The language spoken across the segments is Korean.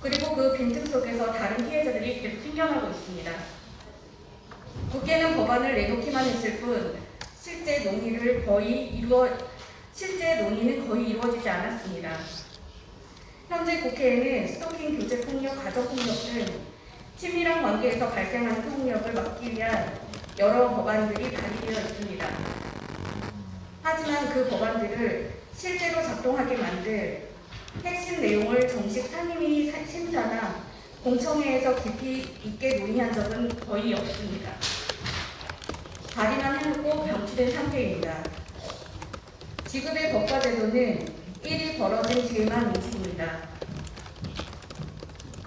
그리고 그 빈틈 속에서 다른 피해자들이 계속 생겨나고 있습니다. 국회는 법안을 내놓기만 했을 뿐 실제 논의를 거의 이루어 실제 논의는 거의 이루어지지 않았습니다. 현재 국회에는 스토킹, 교제 폭력, 가족 폭력 등 친밀한 관계에서 발생하는 폭력을 막기 위한 여러 법안들이 발의되어 있습니다. 하지만 그 법안들을 실제로 작동하게 만들 핵심 내용을 정식 상임위 사- 심사나 공청회에서 깊이 있게 논의한 적은 거의 없습니다. 발의만 해놓고 병치된 상태입니다. 지급의 법과 제도는 일이 벌어진 뒤에만 움직입니다.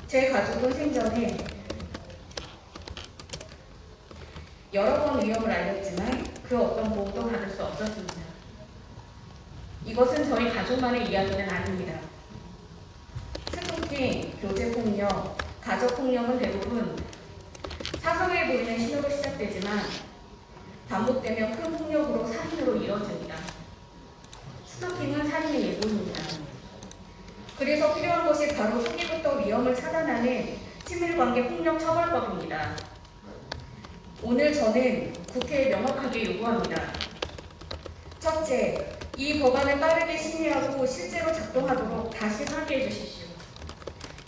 제 가족은 생전에 여러 번 위험을 알렸지만 그 어떤 보호도 받을 수 없었습니다. 이것은 저희 가족만의 이야기는 아닙니다. 스토킹, 교제폭력, 가족폭력은 대부분 사소해 보이는 신호로 시작되지만 반복되면 큰 폭력으로 살인으로 이어집니다. 스토킹은 살인의 예고입니다. 그래서 필요한 것이 바로 초기부터 위험을 차단하는 친밀관계 폭력 처벌법입니다. 오늘 저는 국회에 명확하게 요구합니다. 첫째, 이 법안을 빠르게 심의하고 실제로 작동하도록 다시 설계해 주십시오.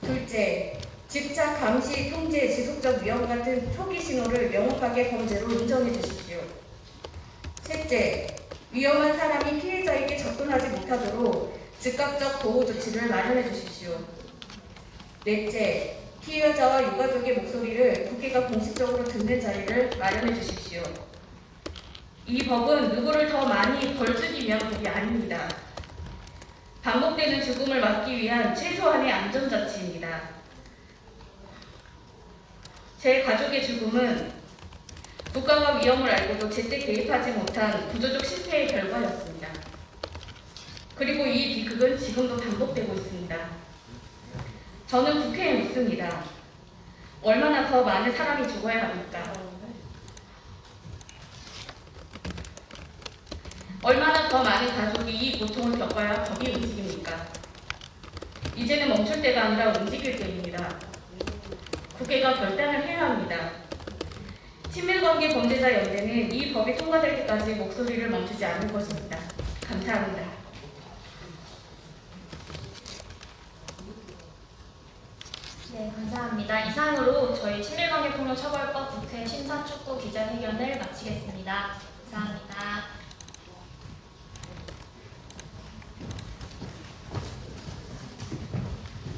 둘째, 집착, 감시, 통제, 지속적 위험 같은 초기 신호를 명확하게 범죄로 인정해 주십시오. 셋째, 위험한 사람이 피해자에게 접근하지 못하도록 즉각적 보호 조치를 마련해 주십시오. 넷째, 피해자와 유가족의 목소리를 국회가 공식적으로 듣는 자리를 마련해 주십시오. 이 법은 누구를 더 많이 벌주기 위한 법이 아닙니다. 반복되는 죽음을 막기 위한 최소한의 안전자치입니다. 제 가족의 죽음은 국가가 위험을 알고도 제때 개입하지 못한 구조적 실패의 결과였습니다. 그리고 이 비극은 지금도 반복되고 있습니다. 저는 국회에 묻습니다. 얼마나 더 많은 사람이 죽어야 합니까? 얼마나 더 많은 가족이 이 고통을 겪어야 법이 움직입니까? 이제는 멈출 때가 아니라 움직일 때입니다. 국회가 결단을 해야 합니다. 친밀관계 범죄자 연대는 이 법이 통과될 때까지 목소리를 멈추지 않을 것입니다. 감사합니다. 네, 감사합니다. 이상으로 저희 친밀관계 폭력 처벌법 국회 심사촉구 기자회견을 마치겠습니다. 감사합니다.